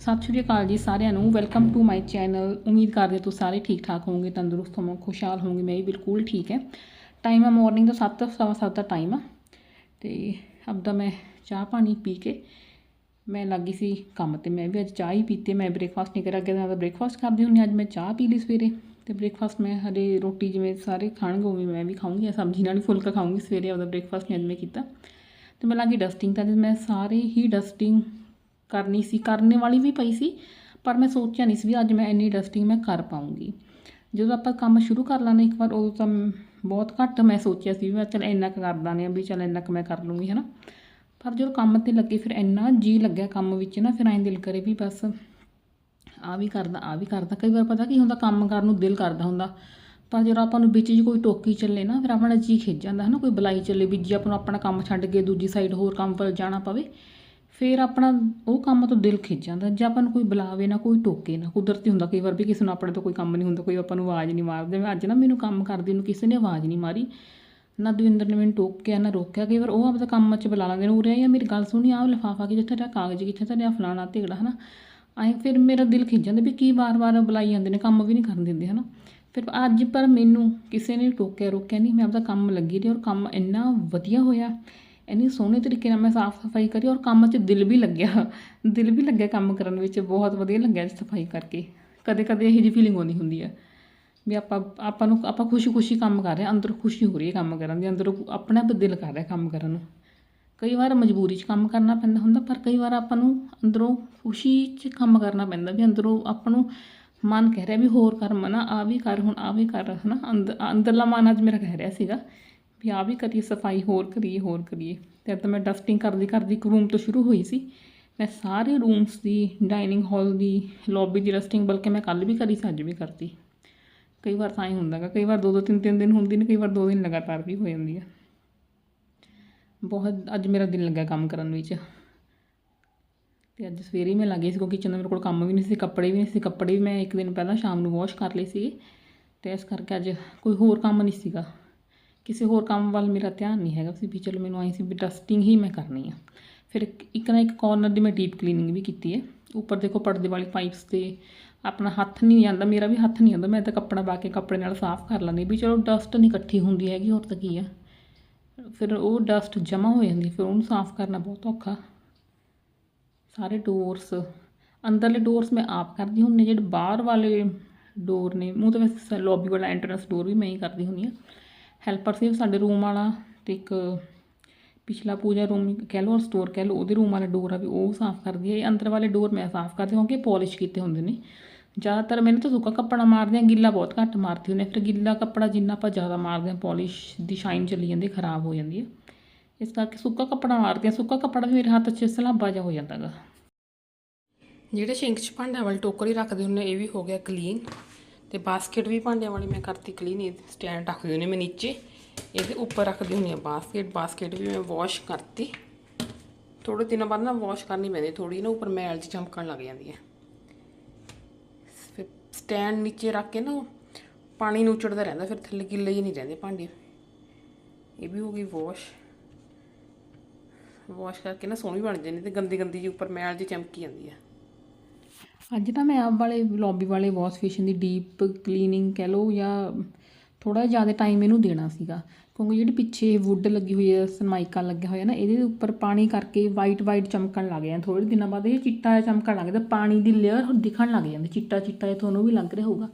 ਸਤਿ ਸ਼੍ਰੀ ਅਕਾਲ ਜੀ ਸਾਰਿਆਂ ਨੂੰ। ਵੈਲਕਮ ਟੂ ਮਾਈ ਚੈਨਲ ਉਮੀਦ ਕਰਦੇ ਤੁਸੀਂ ਸਾਰੇ ਠੀਕ ਠਾਕ ਹੋਵੋਗੇ, ਤੰਦਰੁਸਤ ਹੋਵੋਗੇ, ਖੁਸ਼ਹਾਲ ਹੋਵੋਗੇ। ਮੈਂ ਵੀ ਬਿਲਕੁਲ ਠੀਕ ਹੈ। ਟਾਈਮ ਆ ਮਾਰਨਿੰਗ ਦਾ 7 ਸਵਾ ਸੱਤ ਦਾ ਟਾਈਮ ਆ। ਤੇ ਅਬਦਾ ਮੈਂ ਚਾਹ ਪਾਣੀ ਪੀ ਕੇ ਮੈਂ ਲੱਗੀ ਸੀ ਕੰਮ ਤੇ। ਮੈਂ ਵੀ ਅੱਜ ਚਾਹ ਹੀ ਪੀਤੀ। ਮੈਂ ਬ੍ਰੇਕਫਾਸਟ ਨਹੀਂ ਕਰਿਆ। ਅੱਗੇ ਤਾਂ ਬ੍ਰੇਕਫਾਸਟ ਕਰਦੀ ਹੁੰਦੀ ਅੱਜ ਮੈਂ ਚਾਹ ਪੀ ਲਈ ਸਵੇਰੇ। ਤੇ ਬ੍ਰੇਕਫਾਸਟ ਮੈਂ ਹਰੇ ਰੋਟੀ ਜਿਵੇਂ ਸਾਰੇ ਖਾਣਗੇ, ਉਵੇਂ ਮੈਂ ਵੀ ਖਾਊਂਗੀ। ਸਬਜ਼ੀ ਨਾਲ ਹੀ ਫੁਲਕਾ ਖਾਊਂਗੀ ਸਵੇਰੇ। ਆਪਦਾ ਬ੍ਰੇਕਫਾਸਟ ਨਹੀਂ ਅੱਜ ਮੈਂ ਕੀਤਾ। ਤੇ ਮੈਂ ਲੱਗੀ ਡਸਟਿੰਗ ਤਾਂ ਮੈਂ ਸਾਰੇ ਹੀ ਡਸਟਿੰਗ ਕਰਨੀ ਸੀ, ਕਰਨੇ ਵਾਲੀ ਵੀ ਪਈ ਸੀ, ਪਰ ਮੈਂ ਸੋਚਿਆ ਨਹੀਂ ਸੀ ਵੀ ਅੱਜ ਮੈਂ ਇੰਨੀ ਡਸਟਿੰਗ ਮੈਂ ਕਰ ਪਾਉਂਗੀ। ਜਦੋਂ ਆਪਾਂ ਕੰਮ ਸ਼ੁਰੂ ਕਰ ਲਾਂਗੇ ਇੱਕ ਵਾਰ, ਉਦੋਂ ਤਾਂ ਬਹੁਤ ਘੱਟ ਮੈਂ ਸੋਚਿਆ ਸੀ ਵੀ ਮੈਂ ਚੱਲ ਇੰਨਾ ਕੁ ਕਰ ਦਾਂਗੇ ਵੀ ਚੱਲ ਇੰਨਾ ਕੁ ਮੈਂ ਕਰ ਲੂੰਗੀ ਹਨਾ। ਪਰ ਜਦੋਂ ਕੰਮ ਤੇ ਲੱਗੇ, ਫਿਰ ਇੰਨਾ ਜੀ ਲੱਗਿਆ ਕੰਮ ਵਿੱਚ ਨਾ, ਫਿਰ ਐਂ ਦਿਲ ਕਰੇ ਵੀ ਬਸ ਆ ਵੀ ਕਰਦਾ ਆ ਵੀ ਕਰਦਾ। ਕਈ ਵਾਰ ਪਤਾ ਕੀ ਹੁੰਦਾ, ਕੰਮ ਕਰਨ ਨੂੰ ਦਿਲ ਕਰਦਾ ਹੁੰਦਾ, ਪਰ ਜਦੋਂ ਆਪਾਂ ਨੂੰ ਵਿੱਚ 'ਚ ਕੋਈ ਟੋਕੀ ਚੱਲੇ ਨਾ, ਫਿਰ ਆਪਣਾ ਜੀ ਖਿੱਚ ਜਾਂਦਾ ਹੈ ਨਾ ਕੋਈ ਬੁਲਾਈ ਚੱਲੇ ਵੀ ਜੇ ਆਪਾਂ ਨੂੰ ਆਪਣਾ ਕੰਮ ਛੱਡ ਕੇ ਦੂਜੀ ਸਾਈਡ ਹੋਰ ਕੰਮ ਵੱਲ ਜਾਣਾ ਪਵੇ ਫਿਰ ਆਪਣਾ ਉਹ ਕੰਮ ਤੋਂ ਦਿਲ ਖਿੱਚ ਜਾਂਦਾ। ਜੇ ਆਪਾਂ ਨੂੰ ਕੋਈ ਬੁਲਾਵੇ ਨਾ, ਕੋਈ ਟੋਕੇ ਨਾ, ਕੁਦਰਤੀ ਹੁੰਦਾ ਕਈ ਵਾਰ ਵੀ ਕਿਸੇ ਨੂੰ ਆਪਣੇ ਤੋਂ ਕੋਈ ਕੰਮ ਨਹੀਂ ਹੁੰਦਾ, ਕੋਈ ਆਪਾਂ ਨੂੰ ਆਵਾਜ਼ ਨਹੀਂ ਮਾਰਦੇ। ਜਿਵੇਂ ਅੱਜ ਨਾ ਮੈਨੂੰ ਕੰਮ ਕਰਦੀ ਨੂੰ ਕਿਸੇ ਨੇ ਆਵਾਜ਼ ਨਹੀਂ ਮਾਰੀ, ਨਾ ਦਵਿੰਦਰ ਨੇ ਮੈਨੂੰ ਟੋਕਿਆ, ਨਾ ਰੋਕਿਆ। ਕਈ ਵਾਰ ਉਹ ਆਪਦਾ ਕੰਮ 'ਚ ਬੁਲਾ ਲੈਂਦੇ ਨੇ, ਉਰੇ ਜਾਂ ਮੇਰੀ ਗੱਲ ਸੁਣੀ, ਆਹ ਲਿਫਾਫਾ ਕਿ ਜਿੱਥੇ ਤੇਰਾ, ਕਾਗਜ਼ ਕਿੱਥੇ ਤੇਰਾ ਫਲਾਣਾ ਢਿਗੜਾ ਹਨਾ? ਆਏ ਫਿਰ ਮੇਰਾ ਦਿਲ ਖਿੱਚ ਜਾਂਦਾ ਵੀ ਕੀ ਵਾਰ-ਵਾਰ ਬੁਲਾਈ ਜਾਂਦੇ ਨੇ, ਕੰਮ ਵੀ ਨਹੀਂ ਕਰਨ ਦਿੰਦੇ, ਹਨਾ? ਫਿਰ ਅੱਜ ਪਰ ਮੈਨੂੰ ਕਿਸੇ ਨੇ ਟੋਕਿਆ, ਰੋਕਿਆ ਨਹੀਂ, ਮੈਂ ਆਪਦਾ ਕੰਮ ਲੱਗੀ ਰਹੀ ਔਰ ਕੰਮ ਇੰਨਾ ਵਧੀਆ ਹੋਇਆ ਇੰਨੀ ਸੋਹਣੇ ਤਰੀਕੇ ਨਾਲ ਮੈਂ ਸਾਫ਼ ਸਫ਼ਾਈ ਕਰੀ ਔਰ ਕੰਮ 'ਚ ਦਿਲ ਵੀ ਲੱਗਿਆ। ਦਿਲ ਵੀ ਲੱਗਿਆ ਕੰਮ ਕਰਨ ਵਿੱਚ, ਬਹੁਤ ਵਧੀਆ ਲੱਗਿਆ ਸਫ਼ਾਈ ਕਰਕੇ। ਕਦੇ ਕਦੇ ਇਹੋ ਜਿਹੀ ਫੀਲਿੰਗ ਆਉਂਦੀ ਹੁੰਦੀ ਹੈ ਵੀ ਆਪਾਂ ਆਪਾਂ ਨੂੰ, ਆਪਾਂ ਖੁਸ਼ੀ-ਖੁਸ਼ੀ ਕੰਮ ਕਰ ਰਹੇ ਹਾਂ, ਅੰਦਰੋਂ ਖੁਸ਼ੀ ਹੋ ਰਹੀ ਹੈ ਕੰਮ ਕਰਨ ਦੀ, ਅੰਦਰੋਂ ਆਪਣੇ ਆਪ ਦਿਲ ਕਰ ਰਿਹਾ ਕੰਮ ਕਰਨ ਨੂੰ। ਕਈ ਵਾਰ ਮਜਬੂਰੀ 'ਚ ਕੰਮ ਕਰਨਾ ਪੈਂਦਾ ਹੁੰਦਾ, ਪਰ ਕਈ ਵਾਰ ਆਪਾਂ ਨੂੰ ਅੰਦਰੋਂ ਖੁਸ਼ੀ 'ਚ ਕੰਮ ਕਰਨਾ ਪੈਂਦਾ ਵੀ ਅੰਦਰੋਂ ਆਪਾਂ ਨੂੰ ਮਨ ਕਹਿ ਰਿਹਾ ਵੀ ਹੋਰ ਕਰ, ਮਨਾ ਆ ਵੀ ਕਰ, ਹੁਣ ਆ ਵੀ ਕਰ, ਹਨਾ ਅੰਦਰ ਅੰਦਰਲਾ ਮਨ ਅੱਜ ਮੇਰਾ ਕਹਿ ਰਿਹਾ ਸੀਗਾ। ਵੀ ਆ ਵੀ ਕਰੀਏ, ਸਫ਼ਾਈ ਹੋਰ ਕਰੀਏ ਹੋਰ ਕਰੀਏ। ਤੇ ਤਾਂ ਮੈਂ ਡਸਟਿੰਗ ਕਰਦੀ ਕਰਦੀ ਇੱਕ ਰੂਮ ਤੋਂ ਸ਼ੁਰੂ ਹੋਈ ਸੀ। ਮੈਂ ਸਾਰੇ ਰੂਮਸ ਦੀ ਡਾਈਨਿੰਗ ਹਾਲ ਦੀ ਲੌਬੀ ਦੀ ਡਸਟਿੰਗ ਬਲਕਿ ਮੈਂ ਕੱਲ ਵੀ ਕਰੀ ਸੀ, ਅੱਜ ਵੀ ਕਰਤੀ। ਕਈ ਵਾਰ ਤਾਂ ਹੀ ਹੁੰਦਾਗਾ ਕਈ ਵਾਰ ਦੋ ਦੋ ਤਿੰਨ ਤਿੰਨ ਦਿਨ ਹੁੰਦੀ ਨੇ, ਕਈ ਵਾਰ ਦੋ ਦਿਨ ਲਗਾਤਾਰ ਵੀ ਹੋ ਜਾਂਦੀ ਹੈ ਬਹੁਤ, ਅੱਜ ਮੇਰਾ ਦਿਲ ਲੱਗਾ ਕੰਮ ਕਰਨ ਵਿੱਚ। ਤੇ ਅੱਜ ਸਵੇਰੇ ਮੈਂ ਲੱਗੀ ਸੀ, ਕਿਉਂਕਿ ਕਿਚਨ ਦਾ ਮੇਰੇ ਕੋਲ ਕੰਮ ਵੀ ਨਹੀਂ ਸੀ, ਕੱਪੜੇ ਵੀ ਨਹੀਂ ਸੀ। ਕੱਪੜੇ ਵੀ ਮੈਂ ਇੱਕ ਦਿਨ ਪਹਿਲਾਂ ਸ਼ਾਮ ਨੂੰ ਵਾਸ਼ ਕਰ ਲਏ ਸੀਗੇ। ਤੇ ਇਸ ਕਰਕੇ ਅੱਜ ਕੋਈ ਹੋਰ ਕੰਮ ਨਹੀਂ ਸੀਗਾ। ਕਿਸੇ ਹੋਰ ਕੰਮ ਵੱਲ ਮੇਰਾ ਧਿਆਨ ਨਹੀਂ ਹੈਗਾ ਸੀ ਵੀ ਚਲੋ ਮੈਨੂੰ ਆਈ ਸੀ ਵੀ ਡਸਟਿੰਗ ਹੀ ਮੈਂ ਕਰਨੀ ਆ। ਫਿਰ ਇੱਕ- ਨਾ ਇੱਕ ਕੋਰਨਰ ਦੀ ਮੈਂ ਡੀਪ ਕਲੀਨਿੰਗ ਵੀ ਕੀਤੀ ਹੈ ਉੱਪਰ ਦੇਖੋ ਪਰਦੇ ਵਾਲੀ ਪਾਈਪਸ ਤੇ ਆਪਣਾ ਹੱਥ ਨਹੀਂ ਜਾਂਦਾ, ਮੇਰਾ ਵੀ ਹੱਥ ਨਹੀਂ ਆਉਂਦਾ, ਮੈਂ ਤਾਂ ਕੱਪੜਾ ਪਾ ਕੇ ਕੱਪੜੇ ਨਾਲ ਸਾਫ਼ ਕਰ ਲੈਂਦੀ ਵੀ ਚਲੋ ਡਸਟ ਨਹੀਂ ਇਕੱਠੀ ਹੁੰਦੀ ਹੈਗੀ, ਹੋਰ ਤਾਂ ਕੀ ਆ। ਫਿਰ ਉਹ ਡਸਟ ਜਮ੍ਹਾਂ ਹੋ ਜਾਂਦੀ, ਫਿਰ ਉਹਨੂੰ ਸਾਫ਼ ਕਰਨਾ ਬਹੁਤ ਔਖਾ। ਸਾਰੇ ਡੋਰਸ ਅੰਦਰਲੇ ਡੋਰਸ ਮੈਂ ਆਪ ਕਰਦੀ ਹੁੰਦੀ ਜਿਹੜੇ ਬਾਹਰ ਵਾਲੇ ਡੋਰ ਨੇ ਮੂੰਹ ਤਾਂ ਵੈਸੇ ਲੌਬੀ ਵਾਲਾ ਐਂਟਰੈਂਸ ਡੋਰ ਵੀ ਮੈਂ ਹੀ ਕਰਦੀ ਹੁੰਦੀ ਹਾਂ। ਹੈਲਪਰ ਸੀ ਸਾਡੇ ਰੂਮ ਵਾਲਾ ਤੇ ਇੱਕ ਪਿਛਲਾ ਪੂਜਾ ਰੂਮ ਕਹਿ ਲਓ ਸਟੋਰ ਕਹਿ ਲਓ, ਉਹਦੇ ਰੂਮ ਵਾਲਾ ਡੋਰ ਆ ਵੀ ਉਹ ਸਾਫ਼ ਕਰਦੀ ਹੈ। ਇਹ ਅੰਦਰ ਵਾਲੇ ਡੋਰ ਮੈਂ ਸਾਫ਼ ਕਰਦੀ ਹਾਂ, ਕਿਉਂਕਿ ਪੋਲਿਸ਼ ਕੀਤੇ ਹੁੰਦੇ ਨੇ। ਜ਼ਿਆਦਾਤਰ ਮੈਨੂੰ ਤਾਂ ਸੁੱਕਾ ਕੱਪੜਾ ਮਾਰਦੇ ਹਾਂ ਗਿੱਲਾ ਬਹੁਤ ਘੱਟ ਮਾਰਦੀ ਹੁੰਦੀ ਹਾਂ ਫਿਰ ਗਿੱਲਾ ਕੱਪੜਾ ਜਿੰਨਾ ਆਪਾਂ ਜ਼ਿਆਦਾ ਮਾਰਦੇ ਹਾਂ ਪੋਲਿਸ਼ ਦੀ ਸ਼ਾਈਨ ਚਲੀ ਜਾਂਦੀ ਖਰਾਬ ਹੋ ਜਾਂਦੀ ਹੈ। ਇਸ ਕਰਕੇ ਸੁੱਕਾ ਕੱਪੜਾ ਮਾਰਦੇ ਹਾਂ ਸੁੱਕਾ ਕੱਪੜਾ ਵੀ ਮੇਰੇ ਹੱਥ 'ਚ ਸਲਾਬਾ ਜਿਹਾ ਹੋ ਜਾਂਦਾ ਗਾ ਜਿਹੜੇ ਸਿੰਕ 'ਚ ਭਾਂਡਿਆਂ ਵਾਲੀ ਟੋਕਰੀ ਰੱਖਦੇ ਹੁੰਦੇ ਇਹ ਵੀ ਹੋ ਗਿਆ ਕਲੀਨ ਤੇ ਬਾਸਕਟ ਵੀ ਭਾਂਡਿਆਂ ਵਾਲੀ ਮੈਂ ਕਰਤੀ ਕਲੀਨ ਇਹ ਸਟੈਂਡ ਰੱਖਦੀ ਹੁੰਦੀ ਮੈਂ ਨੀਚੇ। ਇਹਦੇ ਉੱਪਰ ਰੱਖਦੀ ਹੁੰਦੀ ਆ ਬਾਸਕਟ ਬਾਸਕਟ ਵੀ ਮੈਂ ਵਾਸ਼ ਕਰਤੀ। ਥੋੜੇ ਦਿਨਾਂ ਬਾਅਦ ਨਾ ਵਾਸ਼ ਕਰਨੀ ਪੈਂਦੀ ਥੋੜੀ ਨਾ ਉੱਪਰ ਮੈਲ 'ਚ ਚਮਕਣ ਲੱਗ ਜਾਂਦੀ ਹੈ ਫਿਰ ਸਟੈਂਡ ਨੀਚੇ ਰੱਖ ਕੇ ਨਾ ਪਾਣੀ ਨੂੰ ਉਚੜਦਾ ਰਹਿੰਦਾ, ਫਿਰ ਥੱਲੇ ਗਿੱਲੇ ਹੀ ਨਹੀਂ ਰਹਿੰਦੇ ਭਾਂਡੇ। ਇਹ ਵੀ ਹੋ ਗਈ ਵਾਸ਼ ਵਾਸ਼ ਕਰਕੇ ਨਾ ਸੋਹਣੀ ਬਣ ਜਾਂਦੀ ਤੇ ਗੰਦੀ ਗੰਦੀ ਜੀ ਉੱਪਰ ਮੈਲ ਜੀ ਚਮਕੀ ਜਾਂਦੀ ਆ। ਅੱਜ ਤਾਂ ਮੈਂ ਆਪ ਵਾਲੇ ਲੌਬੀ ਵਾਲੇ ਵਾਸ਼ ਬੇਸਿਨ ਦੀ ਡੀਪ ਕਲੀਨਿੰਗ ਕਹਿ ਲਓ ਜਾਂ ਥੋੜਾ ਜ਼ਿਆਦਾ ਟਾਈਮ ਇਹਨੂੰ ਦੇਣਾ ਸੀਗਾ। ਕਿਉਂਕਿ ਜਿਹੜੀ ਪਿੱਛੇ ਵੁੱਡ ਲੱਗੀ ਹੋਈ ਹੈ, ਸਨਮਾਈਕਾ ਲੱਗਿਆ ਹੋਇਆ ਨਾ, ਇਹਦੇ ਉੱਪਰ ਪਾਣੀ ਕਰਕੇ ਵਾਈਟ ਵਾਈਟ ਚਮਕਣ ਲੱਗ ਜਾਂਦਾ ਥੋੜੇ ਦਿਨਾਂ ਬਾਅਦ ਇਹ ਚਿੱਟਾ ਜਿਹਾ ਚਮਕਣ ਲੱਗ ਜਾਂਦਾ, ਪਾਣੀ ਦੀ ਲੇਅਰ ਦਿਖਣ ਲੱਗ ਜਾਂਦੀ, ਚਿੱਟਾ ਚਿੱਟਾ ਇਹ ਤੁਹਾਨੂੰ ਵੀ ਲੱਗ ਰਿਹਾ ਹੋਊਗਾ।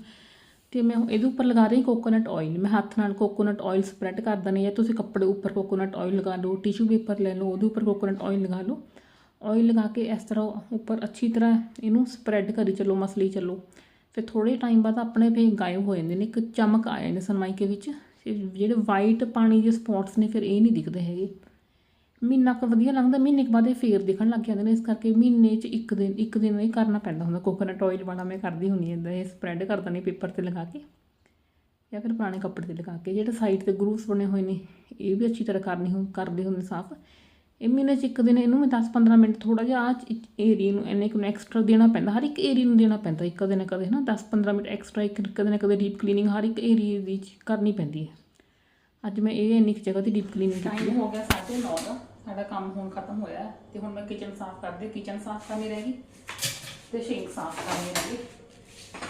ਤੇ ਮੈਂ ਇਹਦੇ ਉੱਪਰ ਲਗਾ ਰਹੀ ਕੋਕੋਨਟ ਆਇਲ ਮੈਂ ਹੱਥ ਨਾਲ ਕੋਕੋਨਟ ਆਇਲ ਸਪਰੈਡ ਕਰ ਦਣੀ ਜਾਂ ਤੁਸੀਂ ਕੱਪੜੇ ਉੱਪਰ ਕੋਕੋਨਟ ਆਇਲ ਲਗਾ ਲਓ ਟਿਸ਼ੂ ਪੇਪਰ ਲੈ ਲਓ, ਉਹਦੇ ਉੱਪਰ ਕੋਕੋਨਟ ਆਇਲ ਲਗਾ ਲਓ। ਆਇਲ ਲਗਾ ਕੇ ਇਸ ਤਰ੍ਹਾਂ ਉੱਪਰ ਅੱਛੀ ਤਰ੍ਹਾਂ ਇਹਨੂੰ ਸਪਰੈਡ ਕਰੀ ਚੱਲੋ, ਮਸਲੀ ਚੱਲੋ। ਫਿਰ ਥੋੜੇ ਟਾਈਮ ਬਾਅਦ ਆਪਣੇ ਫੇ ਗਾਇਬ ਹੋ ਜਾਂਦੇ ਨੇ, ਇੱਕ ਚਮਕ ਆ ਜਾਂਦੇ ਸਨਮਾਈਕੇ ਵਿੱਚ। ਜਿਹੜੇ ਵਾਈਟ ਪਾਣੀ ਦੇ ਸਪੌਟਸ ਨੇ, ਫਿਰ ਇਹ ਨਹੀਂ ਦਿਖਦੇ ਹੈਗੇ। ਮਹੀਨਾ ਕੁ ਵਧੀਆ ਲੰਘਦਾ ਮਹੀਨੇ ਕੁ ਬਾਅਦ ਇਹ ਫੇਰ ਦਿਖਣ ਲੱਗ ਜਾਂਦੇ ਨੇ, ਇਸ ਕਰਕੇ ਮਹੀਨੇ 'ਚ ਇੱਕ ਦਿਨ ਇੱਕ ਦਿਨ ਇਹ ਕਰਨਾ ਪੈਂਦਾ ਹੁੰਦਾ। ਕੋਕੋਨਟ ਆਇਲ ਵਾਲਾ ਮੈਂ ਕਰਦੀ ਹੁੰਦੀ ਹਾਂ ਇੱਦਾਂ ਇਹ ਸਪਰੈਡ ਕਰ ਦਿੰਦੀ ਪੇਪਰ ਤੇ ਲਗਾ ਕੇ, ਜਾਂ ਫਿਰ ਪੁਰਾਣੇ ਕੱਪੜੇ ਤੇ ਲਗਾ ਕੇ। ਜਿਹੜੇ ਸਾਈਡ ਤੇ ਗਰੂਵਸ ਬਣੇ ਹੋਏ ਨੇ, ਇਹ ਵੀ ਅੱਛੀ ਤਰ੍ਹਾਂ ਕਰਨੀ ਹੋ, ਕਰਦੇ ਹੁੰਦੇ ਸਾਫ਼। ਇਹ ਮਹੀਨੇ 'ਚ ਇੱਕ ਦਿਨ ਇਹਨੂੰ ਮੈਂ 10-15 ਮਿੰਟ ਥੋੜਾ ਜਿਹਾ ਆ ਏਰੀਆ ਨੂੰ ਇੰਨੇ ਕੁ ਐਕਸਟਰਾ ਦੇਣਾ ਪੈਂਦਾ ਹਰ ਇੱਕ ਏਰੀਆ ਨੂੰ ਦੇਣਾ ਪੈਂਦਾ ਇੱਕ ਕਦੇ ਨਾ ਕਦੇ ਨਾ 10-15 ਮਿੰਟ ਐਕਸਟਰਾ ਇੱਕ ਕਦੇ ਨਾ ਕਦੇ ਡੀਪ ਕਲੀਨਿੰਗ ਹਰ ਇੱਕ ਏਰੀਆ ਦੀ ਕਰਨੀ ਪੈਂਦੀ ਹੈ। ਅੱਜ ਮੈਂ ਇਹ ਇੰਨੀ ਜਗ੍ਹਾ ਦੀ ਡੀਪ ਕਲੀਨਿੰਗ ਕੀਤੀ ਟਾਈਮ ਹੋ ਗਿਆ 9:30 ਦਾ ਸਾਡਾ ਕੰਮ ਹੁਣ ਖਤਮ ਹੋਇਆ ਤੇ ਹੁਣ ਮੈਂ ਕਿਚਨ ਸਾਫ਼ ਕਰਦੇ ਕਿਚਨ ਸਾਫ਼ ਕਰਨੀ ਰਹਿ ਗਈ ਤੇ ਸ਼ਿੰਕ ਸਾਫ਼ ਕਰਨੀ ਹੈਗੀ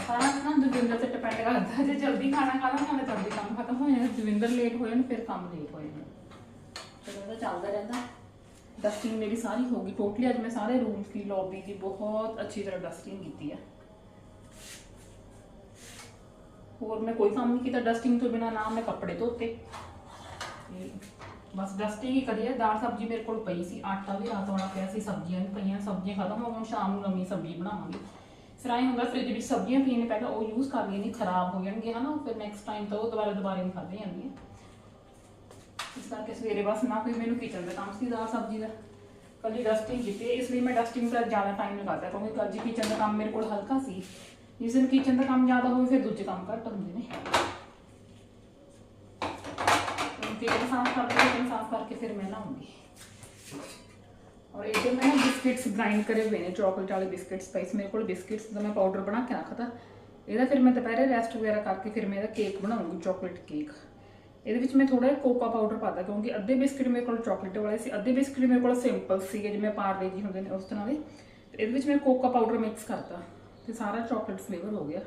ਸਾਰਾ ਨਾ ਦਵਿੰਦਰ ਤੇ ਡਿਪੈਂਡ ਕਰਦਾ ਜੇ ਜਲਦੀ ਖਾਣਾ ਖਾ ਲਾਂ ਤਾਂ ਜਲਦੀ ਕੰਮ ਖਤਮ ਹੋ ਜਾਣਾ ਦਵਿੰਦਰ ਲੇਟ ਹੋ ਜਾਣ ਫਿਰ ਕੰਮ ਲੇਟ ਹੋ ਜਾਣਾ। ਚਲੋ ਉਹਦਾ ਚੱਲਦਾ ਰਹਿੰਦਾ। ਡਸਟਿੰਗ ਮੇਰੀ ਸਾਰੀ ਹੋ ਗਈ ਟੋਟਲੀ ਅੱਜ ਮੈਂ ਸਾਰੇ ਰੂਮਸ ਦੀ ਲੌਬੀ ਦੀ ਬਹੁਤ ਅੱਛੀ ਤਰ੍ਹਾਂ ਡਸਟਿੰਗ ਕੀਤੀ ਹੈ। ਹੋਰ ਮੈਂ ਕੋਈ ਕੰਮ ਨਹੀਂ ਕੀਤਾ ਡਸਟਿੰਗ ਤੋਂ ਬਿਨਾ ਨਾ ਮੈਂ ਕੱਪੜੇ ਧੋਤੇ। ਬਸ ਡਸਟਿੰਗ ਹੀ ਕਰੀ ਹੈ। ਦਾਲ ਸਬਜ਼ੀ ਮੇਰੇ ਕੋਲ ਪਈ ਸੀ, ਆਟਾ ਵੀ ਰਾਤ ਵਾਲਾ ਪਿਆ ਸੀ, ਸਬਜ਼ੀਆਂ ਵੀ ਪਈਆਂ, ਸਬਜ਼ੀਆਂ ਖਤਮ ਹੋ ਗਈਆਂ ਸ਼ਾਮ ਨੂੰ ਨਵੀਂ ਸਬਜ਼ੀ ਬਣਾਵਾਂਗੇ। ਫਿਰ ਆਏ ਹੁੰਦਾ ਫ੍ਰਿਜ ਵਿੱਚ ਸਬਜ਼ੀਆਂ ਪਈਆਂ ਪਹਿਲਾਂ ਉਹ ਯੂਜ਼ ਕਰ ਲਈਆਂ, ਨਹੀਂ ਖਰਾਬ ਹੋ ਜਾਣਗੀਆਂ, ਹਨਾ, ਫਿਰ ਨੈਕਸਟ ਟਾਈਮ ਤਾਂ ਉਹ ਦੁਬਾਰਾ ਦੁਬਾਰਾ ਨਹੀਂ ਖਾਧੀ ਜਾਂਦੀਆਂ। ਇਸ ਕਰਕੇ ਸਵੇਰੇ ਬਸ ਨਾ ਕੋਈ ਮੈਨੂੰ ਕਿਚਨ ਦਾ ਕੰਮ ਸੀ, ਦਾਲ ਸਬਜ਼ੀ ਦਾ। ਕੱਲੀ ਡਸਟਿੰਗ ਕੀਤੀ ਇਸ ਲਈ ਮੈਂ ਡਸਟਿੰਗ ਦਾ ਜ਼ਿਆਦਾ ਟਾਈਮ ਲਗਾਤਾ ਕਿਉਂਕਿ ਕੱਜੀ ਕਿਚਨ ਦਾ ਕੰਮ ਮੇਰੇ ਕੋਲ ਹਲਕਾ ਸੀ। ਜਿਸ ਦਿਨ ਕਿਚਨ ਦਾ ਕੰਮ ਜ਼ਿਆਦਾ ਹੋਵੇ, ਫਿਰ ਦੂਜੇ ਕੰਮ ਘੱਟ ਹੁੰਦੇ ਨੇ। ਕਿਚਨ ਸਾਫ਼ ਕਰਕੇ ਕਿਚਨ ਸਾਫ਼ ਕਰਕੇ ਫਿਰ ਮੈਂ ਨਹਾਉਂਗੀ। ਔਰ ਇਹਦੇ ਮੈਂ ਨਾ ਬਿਸਕਿਟਸ ਗ੍ਰਾਈਂਡ ਕਰੇ ਹੋਏ ਨੇ ਚਾਕਲੇਟ ਵਾਲੇ ਬਿਸਕਿਟਸ ਪਏ ਮੇਰੇ ਕੋਲ ਬਿਸਕਿਟਸ ਦਾ ਮੈਂ ਪਾਊਡਰ ਬਣਾ ਕੇ ਰੱਖਤਾ। ਇਹਦਾ ਫਿਰ ਮੈਂ ਦੁਪਹਿਰੇ ਰੈਸਟ ਵਗੈਰਾ ਕਰਕੇ ਫਿਰ ਮੈਂ ਇਹਦਾ ਕੇਕ ਬਣਾਉਂਗੀ ਚਾਕਲੇਟ ਕੇਕ ਇਹਦੇ ਵਿੱਚ ਮੈਂ ਥੋੜਾ ਜਿਹਾ ਕੋਕਾ ਪਾਊਡਰ ਪਾਤਾ ਕਿਉਂਕਿ ਅੱਧੇ ਬਿਸਕਿਟ ਮੇਰੇ ਕੋਲ ਚਾਕਲੇਟ ਵਾਲੇ ਸੀ, ਅੱਧੇ ਬਿਸਕਿਟ ਮੇਰੇ ਕੋਲ ਸਿੰਪਲ ਸੀਗੇ ਜਿਵੇਂ ਪਾਰਲੇ ਜੀ ਹੁੰਦੇ ਨੇ ਉਸ ਤਰ੍ਹਾਂ ਦੇ। ਤੇ ਇਹਦੇ ਵਿੱਚ ਮੈਂ ਕੋਕਾ ਪਾਊਡਰ ਮਿਕਸ ਕਰਤਾ ਤੇ ਸਾਰਾ ਚਾਕਲੇਟ ਫਲੇਵਰ ਹੋ ਗਿਆ।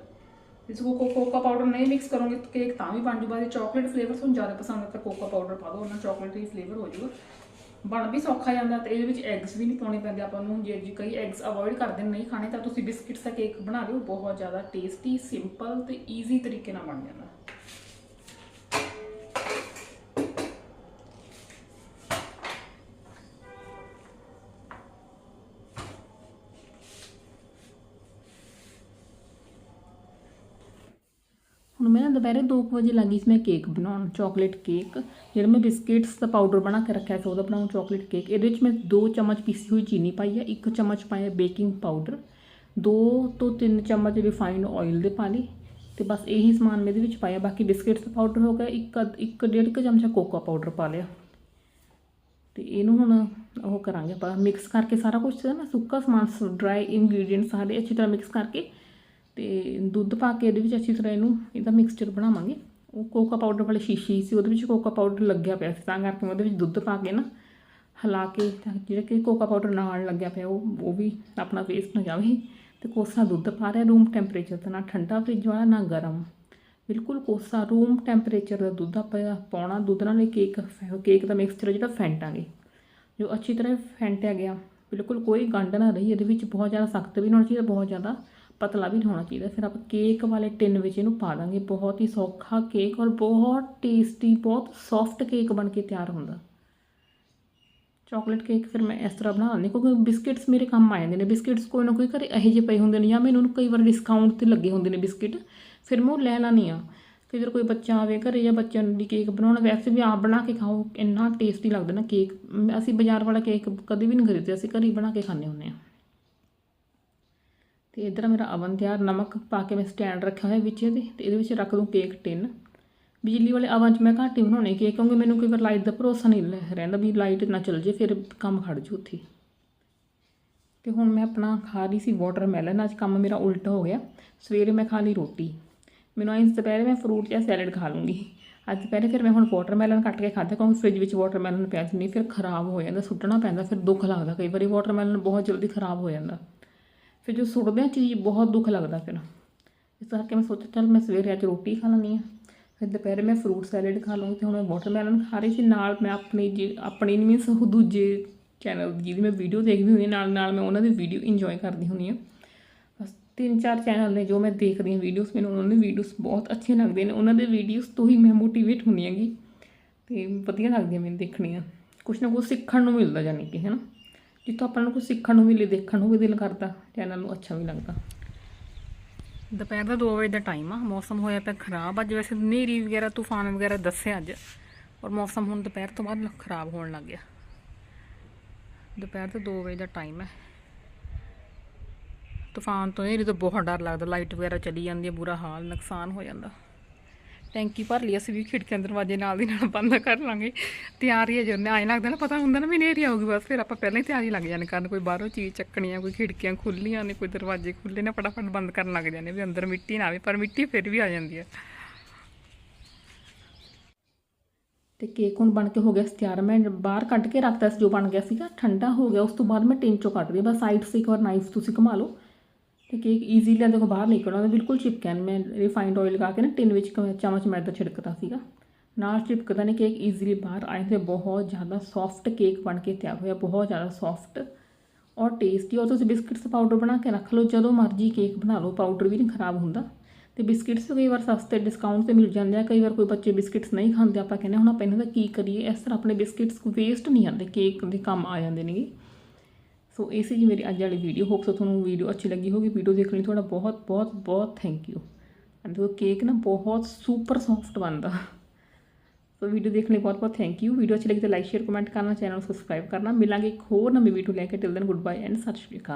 ਇਸ ਕੋ ਕੋਕਾ ਪਾਊਡਰ ਨਹੀਂ ਮਿਕਸ ਕਰੋਗੇ ਤਾਂ ਕੇਕ ਤਾਂ ਵੀ ਬਣ ਜੂਗਾ ਜੇ ਚਾਕਲੇਟ ਫਲੇਵਰ ਤੁਹਾਨੂੰ ਜ਼ਿਆਦਾ ਪਸੰਦ ਹੈ ਤਾਂ ਕੋਕਾ ਪਾਊਡਰ ਪਾ ਦਿਓ ਉਹਨਾਂ ਚਾਕਲੇਟ ਹੀ ਫਲੇਵਰ ਹੋ ਜੂਗਾ। ਬਣ ਵੀ ਸੌਖਾ ਜਾਂਦਾ ਤੇ ਇਹਦੇ ਵਿੱਚ ਐਗਸ ਵੀ ਨਹੀਂ ਪਾਉਣੇ ਪੈਂਦੇ ਆਪਾਂ ਨੂੰ, ਜੇ ਜੀ ਕਈ ਐਗਸ ਅਵੋਇਡ ਕਰਦੇ ਨੇ, ਨਹੀਂ ਖਾਣੇ ਤਾਂ ਤੁਸੀਂ ਬਿਸਕਿਟਸ ਦਾ ਕੇਕ ਬਣਾ ਲਿਓ, ਬਹੁਤ ਜ਼ਿਆਦਾ ਟੇਸਟੀ ਸਿੰਪਲ ਤੇ ਈਜ਼ੀ ਤਰੀਕੇ ਨਾਲ ਬਣ ਜਾਂਦਾ। ਹੁਣ ਮੈਂ ਨਾ ਦੁਪਹਿਰੇ 2 ਵਜੇ ਲੱਗੀ ਸੀ ਮੈਂ ਕੇਕ ਬਣਾਉਣ ਚਾਕਲੇਟ ਕੇਕ ਜਿਹੜਾ ਮੈਂ ਬਿਸਕਿਟਸ ਦਾ ਪਾਊਡਰ ਬਣਾ ਕੇ ਰੱਖਿਆ ਸੀ, ਉਹਦਾ ਬਣਾਉਂ ਚਾਕਲੇਟ ਕੇਕ ਇਹਦੇ ਵਿੱਚ ਮੈਂ 2 ਚਮਚ ਪੀਸੀ ਹੋਈ ਚੀਨੀ ਪਾਈ ਹੈ 1 ਚਮਚ ਪਾਇਆ ਬੇਕਿੰਗ ਪਾਊਡਰ 2 ਤੋਂ 3 ਚਮਚ ਰਿਫਾਈਨਡ ਆਇਲ ਦੇ ਪਾ ਲਈ ਤੇ ਬਸ ਇਹੀ ਸਮਾਨ ਮੈਂ ਇਹਦੇ ਵਿੱਚ ਪਾਇਆ। ਬਾਕੀ ਬਿਸਕਿਟਸ ਦਾ ਪਾਊਡਰ ਹੋ ਗਿਆ, ਇੱਕ ਅੱਧ- ਇੱਕ ਡੇਢ ਕੁ ਚਮਚਾ ਕੋਕਾ ਪਾਊਡਰ ਪਾ ਲਿਆ। ਤੇ ਇਹਨੂੰ ਹੁਣ ਉਹ ਕਰਾਂਗੇ ਆਪਾਂ ਮਿਕਸ ਕਰਕੇ ਸਾਰਾ ਕੁਝ ਨਾ? ਸੁੱਕਾ ਸਮਾਨ ਡਰਾਈ ਇੰਗਰੀਡੀਅੰਟ ਸਾਰੇ ਅੱਛੀ ਤਰ੍ਹਾਂ ਮਿਕਸ ਕਰਕੇ ਤੇ ਦੁੱਧ ਪਾ ਕੇ ਇਹਦੇ ਵਿੱਚ ਅੱਛੀ ਤਰ੍ਹਾਂ ਇਹਨੂੰ, ਇਹਦਾ ਮਿਕਸਚਰ ਬਣਾਵਾਂਗੇ। ਉਹ ਕੋਕਾ ਪਾਊਡਰ ਵਾਲੀ ਸ਼ੀਸ਼ੀ ਸੀ, ਉਹਦੇ ਵਿੱਚ ਕੋਕਾ ਪਾਊਡਰ ਲੱਗਿਆ ਪਿਆ ਸੀ, ਤਾਂ ਕਰਕੇ ਉਹਦੇ ਵਿੱਚ ਦੁੱਧ ਪਾ ਕੇ ਨਾ ਹਿਲਾ ਕੇ, ਤਾਂ ਜਿਹੜਾ ਕਿ ਕੋਕਾ ਪਾਊਡਰ ਨਾਲ ਲੱਗਿਆ ਪਿਆ, ਉਹ ਉਹ ਵੀ ਆਪਣਾ ਵੇਸਟ ਨਾ ਜਾਵੇ। ਤੇ ਕੋਸਾ ਦੁੱਧ ਪਾ ਰਿਹਾ ਰੂਮ ਟੈਂਪਰੇਚਰ ਤੇ ਨਾ ਠੰਡਾ ਫ੍ਰਿਜ ਵਾਲਾ, ਨਾ ਗਰਮ। ਬਿਲਕੁਲ ਕੋਸਾ ਰੂਮ ਟੈਂਪਰੇਚਰ ਦਾ ਦੁੱਧ ਆਪਾਂ ਪਾਉਣਾ, ਦੁੱਧ ਨਾਲ ਇਹ ਕੇਕ ਕੇਕ ਦਾ ਮਿਕਸਚਰ ਜਿਹੜਾ ਫੈਂਟਾਂਗੇ ਜੋ ਅੱਛੀ ਤਰ੍ਹਾਂ ਫੈਂਟਿਆ ਗਿਆ, ਬਿਲਕੁਲ ਕੋਈ ਗੰਢ ਨਾ ਰਹੀ, ਇਹਦੇ ਵਿੱਚ ਬਹੁਤ ਜ਼ਿਆਦਾ ਸਖਤ ਵੀ ਨਾ ਹੋਣਾ ਚਾਹੀਦਾ, ਬਹੁਤ ਜ਼ਿਆਦਾ ਪਤਲਾ ਵੀ ਨਹੀਂ ਹੋਣਾ ਚਾਹੀਦਾ। ਫਿਰ ਆਪਾਂ ਕੇਕ ਵਾਲੇ ਟਿਨ ਵਿੱਚ ਇਹਨੂੰ ਪਾ ਦਾਂਗੇ। ਬਹੁਤ ਹੀ ਸੌਖਾ ਕੇਕ ਔਰ ਬਹੁਤ ਟੇਸਟੀ, ਬਹੁਤ ਸੌਫਟ ਕੇਕ ਬਣ ਕੇ ਤਿਆਰ ਹੁੰਦਾ। ਚਾਕਲੇਟ ਕੇਕ ਫਿਰ ਮੈਂ ਇਸ ਤਰ੍ਹਾਂ ਬਣਾ ਲੈਂਦੀ ਕਿਉਂਕਿ ਬਿਸਕਿਟਸ ਮੇਰੇ ਕੰਮ ਆ ਜਾਂਦੇ ਨੇ। ਬਿਸਕਿਟਸ ਕੋਈ ਨਾ ਕੋਈ ਘਰੇ ਇਹੋ ਜਿਹੇ ਪਏ ਹੁੰਦੇ ਨੇ ਜਾਂ ਮੈਨੂੰ ਕਈ ਵਾਰ ਡਿਸਕਾਊਂਟ ਤੇ ਲੱਗੇ ਹੁੰਦੇ ਨੇ ਬਿਸਕਿਟ। ਫਿਰ ਮੈਂ ਉਹ ਲੈ ਲੈਂਦੀ ਆ ਕਿ ਜਦੋਂ ਕੋਈ ਬੱਚਾ ਆਵੇ ਘਰੇ ਜਾਂ ਬੱਚਿਆਂ ਨੂੰ ਦੀ ਕੇਕ ਬਣਾਉਣਾ, ਵੈਸੇ ਵੀ ਆਪ ਬਣਾ ਕੇ ਖਾਓ। ਇੰਨਾ ਟੇਸਟੀ ਲੱਗਦਾ ਨਾ ਕੇਕ। ਅਸੀਂ ਬਾਜ਼ਾਰ ਵਾਲਾ ਕੇਕ ਕਦੇ ਵੀ ਨਹੀਂ ਖਰੀਦਦੇ, ਅਸੀਂ ਘਰੇ ਬਣਾ ਕੇ ਖਾਂਦੇ ਹੁੰਦੇ ਆ ਤੇ ਇਧਰ ਮੇਰਾ ਅਵਨ ਤਿਆਰ, ਨਮਕ ਪਾ ਕੇ ਮੈਂ ਸਟੈਂਡ ਰੱਖਿਆ ਹੋਇਆ ਵਿੱਚ ਇਹਦੇ, ਤੇ ਇਹਦੇ ਵਿੱਚ ਰੱਖ ਦੂੰ ਕੇਕ ਟਿਨ ਬਿਜਲੀ ਵਾਲੇ ਅਵਨ 'ਚ ਮੈਂ ਘੱਟ ਹੀ ਬਣਾਉਣੇ ਕੇਕ ਕਿਉਂਕਿ ਮੈਨੂੰ ਕਈ ਵਾਰ ਲਾਈਟ ਦਾ ਭਰੋਸਾ ਨਹੀਂ ਰਹਿੰਦਾ ਵੀ ਲਾਈਟ ਨਾ ਚੱਲ ਜੇ, ਫਿਰ ਕੰਮ ਖੜ ਜੂ ਉੱਥੇ। ਤੇ ਹੁਣ ਮੈਂ ਆਪਣਾ ਖਾ ਰਹੀ ਸੀ ਵਾਟਰਮੈਲਨ ਅੱਜ ਕੰਮ ਮੇਰਾ ਉਲਟ ਹੋ ਗਿਆ। ਸਵੇਰੇ ਮੈਂ ਖਾ ਲਈ ਰੋਟੀ। ਮੈਨੂੰ ਅੱਜ ਦੁਪਹਿਰੇ ਮੈਂ ਫਰੂਟ ਜਾਂ ਸੈਲਡ ਖਾ ਲੂੰਗੀ। ਅੱਜ ਦੁਪਹਿਰੇ ਫਿਰ ਮੈਂ ਹੁਣ ਵਾਟਰਮੈਲਨ ਕੱਟ ਕੇ ਖਾਧਾ, ਕਿਉਂਕਿ ਫ੍ਰਿਜ ਵਿੱਚ ਵਾਟਰਮੈਲਨ ਪਿਆ ਸੀ, ਨਹੀਂ, ਫਿਰ ਖਰਾਬ ਹੋ ਜਾਂਦਾ, ਸੁੱਟਣਾ ਪੈਂਦਾ, ਫਿਰ ਦੁੱਖ ਲੱਗਦਾ ਕਈ ਵਾਰੀ ਵਾਟਰਮੈਲਨ ਬਹੁਤ ਜਲਦੀ ਖਰਾਬ ਹੋ ਜਾਂਦਾ। ਫਿਰ ਜੋ ਸੁੱਟਦੇ ਆ ਚੀਜ਼ ਬਹੁਤ ਦੁੱਖ ਲੱਗਦਾ ਫਿਰ। ਇਸ ਕਰਕੇ ਮੈਂ ਸੋਚਿਆ ਚੱਲ ਮੈਂ ਸਵੇਰੇ ਅੱਜ ਰੋਟੀ ਖਾ ਲੈਂਦੀ ਹਾਂ। ਫਿਰ ਦੁਪਹਿਰੇ ਮੈਂ ਫਰੂਟ ਸੈਲਡ ਖਾ ਲਵਾਂਗੀ ਤੇ ਹੁਣ ਮੈਂ ਵਾਟਰਮੈਲਨ ਖਾ ਰਹੀ ਸੀ। ਨਾਲ ਮੈਂ ਆਪਣੀ ਜੀ ਆਪਣੀ ਨਹੀਂ ਮੀਨਸ ਦੂਜੇ ਚੈਨਲ ਜਿਹਦੀ ਮੈਂ ਵੀਡੀਓ ਦੇਖਦੀ ਹੁੰਦੀ ਹਾਂ, ਨਾਲ ਨਾਲ ਮੈਂ ਉਹਨਾਂ ਦੀ ਵੀਡੀਓ ਇੰਜੋਏ ਕਰਦੀ ਹੁੰਦੀ ਹਾਂ। ਬਸ ਤਿੰਨ ਚਾਰ ਚੈਨਲ ਨੇ ਜੋ ਮੈਂ ਦੇਖਦੀ ਹਾਂ ਵੀਡੀਓਜ਼ ਮੈਨੂੰ ਉਹਨਾਂ ਦੇ ਵੀਡੀਓਜ਼ ਬਹੁਤ ਅੱਛੇ ਲੱਗਦੇ ਨੇ। ਉਹਨਾਂ ਦੇ ਵੀਡੀਓਜ਼ ਤੋਂ ਹੀ ਮੈਂ ਮੋਟੀਵੇਟ ਹੁੰਦੀ ਹੈਗੀ। ਤੇ ਵਧੀਆ ਲੱਗਦੀਆਂ ਮੈਨੂੰ ਦੇਖਣੀਆਂ। ਕੁਛ ਨਾ ਕੁਛ ਸਿੱਖਣ ਨੂੰ ਮਿਲਦਾ ਜਾਨੀ ਕਿ ਹੈ ਨਾ ਜਿੱਥੋਂ ਆਪਾਂ ਨੂੰ ਕੁਛ ਸਿੱਖਣ ਨੂੰ ਮਿਲੇ, ਦੇਖਣ ਨੂੰ ਵੀ ਦਿਲ ਕਰਦਾ, ਚੈਨਲ ਨੂੰ ਅੱਛਾ ਵੀ ਲੱਗਦਾ। ਦੁਪਹਿਰ ਦਾ 2 ਵਜੇ ਦਾ ਟਾਈਮ ਆ, ਮੌਸਮ ਹੋਇਆ ਪਿਆ ਖਰਾਬ, ਅੱਜ ਵੈਸੇ ਹਨੇਰੀ ਵਗੈਰਾ, ਤੂਫਾਨ ਵਗੈਰਾ ਦੱਸਿਆ ਅੱਜ, ਔਰ ਮੌਸਮ ਹੁਣ ਦੁਪਹਿਰ ਤੋਂ ਬਾਅਦ ਖਰਾਬ ਹੋਣ ਲੱਗ ਗਿਆ। ਦੁਪਹਿਰ ਤੋਂ 2 ਵਜੇ ਦਾ ਟਾਈਮ ਹੈ ਤੂਫਾਨ ਤੋਂ ਹਨੇਰੀ ਤੋਂ ਬਹੁਤ ਡਰ ਲੱਗਦਾ, ਲਾਈਟ ਵਗੈਰਾ ਚਲੀ ਜਾਂਦੀ ਹੈ ਬੁਰਾ ਹਾਲ, ਨੁਕਸਾਨ ਹੋ ਜਾਂਦਾ। ਟੈਂਕੀ ਭਰ ਲਈ, ਅਸੀਂ ਵੀ ਖਿੜਕੀਆਂ ਦਰਵਾਜ਼ੇ ਨਾਲ ਦੀ ਨਾਲ ਬੰਦ ਕਰ ਲਾਂਗੇ। ਤਿਆਰੀ ਹੈ ਜਦੋਂ ਆਏ ਲੱਗਦਾ ਨਾ, ਪਤਾ ਹੁੰਦਾ ਨਾ ਵੀ ਹਨੇਰੀ ਆਊਗੀ, ਬਸ ਫਿਰ ਆਪਾਂ ਪਹਿਲਾਂ ਹੀ ਤਿਆਰੀ ਲੱਗ ਜਾਂਦੇ ਕਰਨ, ਕੋਈ ਬਾਹਰੋਂ ਚੀਜ਼ ਚੱਕਣੀ ਆ ਕੋਈ ਖਿੜਕੀਆਂ ਖੁੱਲੀਆਂ ਨੇ, ਕੋਈ ਦਰਵਾਜ਼ੇ ਖੁੱਲੇ ਨੇ, ਫਟਾਫਟ ਬੰਦ ਕਰਨ ਲੱਗ ਜਾਂਦੇ ਵੀ ਅੰਦਰ ਮਿੱਟੀ ਨਾ ਆਵੇ, ਪਰ ਮਿੱਟੀ ਫਿਰ ਵੀ ਆ ਜਾਂਦੀ ਹੈ। ਤੇ ਕੇਕ ਹੁਣ ਬਣ ਕੇ ਹੋ ਗਿਆ ਸੀ ਤਿਆਰ, ਮੈਂ ਬਾਹਰ ਕੱਢ ਕੇ ਰੱਖਤਾ ਸੀ, ਜੋ ਬਣ ਗਿਆ ਸੀਗਾ, ਠੰਡਾ ਹੋ ਗਿਆ, ਉਸ ਤੋਂ ਬਾਅਦ ਮੈਂ ਟਿਨ ਚੋਂ ਕੱਢ ਰਹੀ ਬਸ ਸਾਈਡ ਸੇ ਇੱਕ ਵਾਰ, ਨਾਈਫ ਤੁਸੀਂ ਘੁਮਾ ਲਓ। ਤੇ ਕੇਕ ਈਜ਼ੀਲੀ ਦੇਖੋ ਬਾਹਰ ਨਿਕਲਣਾ ਤੇ ਬਿਲਕੁਲ ਚਿਪਕਿਆ ਨਹੀਂ ਮੈਂ ਰਿਫਾਈਨਡ ਆਇਲ ਲਗਾ ਕੇ ਨਾ ਟਿਨ ਵਿੱਚ ਚਮਚ ਮੈਦਾ ਛਿੜਕਦਾ ਸੀਗਾ। ਨਾਲ ਚਿਪਕਦਾ ਨਹੀਂ ਕੇਕ ਈਜ਼ੀਲੀ ਬਾਹਰ ਆਏ ਤੇ ਬਹੁਤ ਜ਼ਿਆਦਾ ਸੌਫਟ ਕੇਕ ਬਣ ਕੇ ਤਿਆਰ ਹੋਇਆ, ਬਹੁਤ ਜ਼ਿਆਦਾ ਸੌਫਟ ਔਰ ਟੇਸਟੀ ਔਰ ਤੁਸੀਂ ਬਿਸਕਿਟਸ ਪਾਊਡਰ ਬਣਾ ਕੇ ਰੱਖ ਲਓ, ਜਦੋਂ ਮਰਜ਼ੀ ਕੇਕ ਬਣਾ ਲਓ ਪਾਊਡਰ ਵੀ ਨਹੀਂ ਖਰਾਬ ਹੁੰਦਾ। ਤੇ ਬਿਸਕਿਟਸ ਕਈ ਵਾਰ ਸਸਤੇ ਡਿਸਕਾਊਂਟ ਤੇ ਮਿਲ ਜਾਂਦੇ ਆ, ਕਈ ਵਾਰ ਕੋਈ ਬੱਚੇ ਬਿਸਕਿਟਸ ਨਹੀਂ ਖਾਂਦੇ, ਆਪਾਂ ਕਹਿੰਦੇ ਹੁਣ ਆਪਾਂ ਇਹਨਾਂ ਦਾ ਕੀ ਕਰੀਏ? ਇਸ ਤਰ੍ਹਾਂ ਆਪਣੇ ਬਿਸਕਿਟਸ ਵੇਸਟ ਨਹੀਂ ਜਾਂਦੇ ਕੇਕ ਦੇ ਕੰਮ ਆ ਜਾਂਦੇ ਨੇਗੇ। ਸੋ ਇਹ ਸੀ ਜੀ ਮੇਰੀ ਅੱਜ ਵਾਲੀ ਵੀਡੀਓ ਹੋਪ ਸੋ ਤੁਹਾਨੂੰ ਵੀਡੀਓ ਅੱਛੀ ਲੱਗੀ ਹੋਗੀ ਵੀਡੀਓ ਦੇਖਣ ਲਈ ਤੁਹਾਡਾ ਬਹੁਤ ਬਹੁਤ ਬਹੁਤ ਥੈਂਕ ਯੂ ਐਂਡ ਉਹ ਕੇਕ ਨਾ ਬਹੁਤ ਸੁਪਰ ਸੌਫਟ ਬਣਦਾ। ਸੋ ਵੀਡੀਓ ਦੇਖਣ ਲਈ ਬਹੁਤ ਬਹੁਤ ਥੈਂਕ ਯੂ ਵੀਡੀਓ ਅੱਛੀ ਲੱਗੀ ਤਾਂ ਲਾਈਕ ਸ਼ੇਅਰ ਕਮੈਂਟ ਕਰਨਾ ਚੈਨਲ ਨੂੰ ਸਬਸਕ੍ਰਾਈਬ ਕਰਨਾ। ਮਿਲਾਂਗੇ ਇੱਕ ਹੋਰ ਨਵੀਂ ਵੀਡੀਓ ਲੈ ਕੇ। Till then good bye and Sat Sri Akal.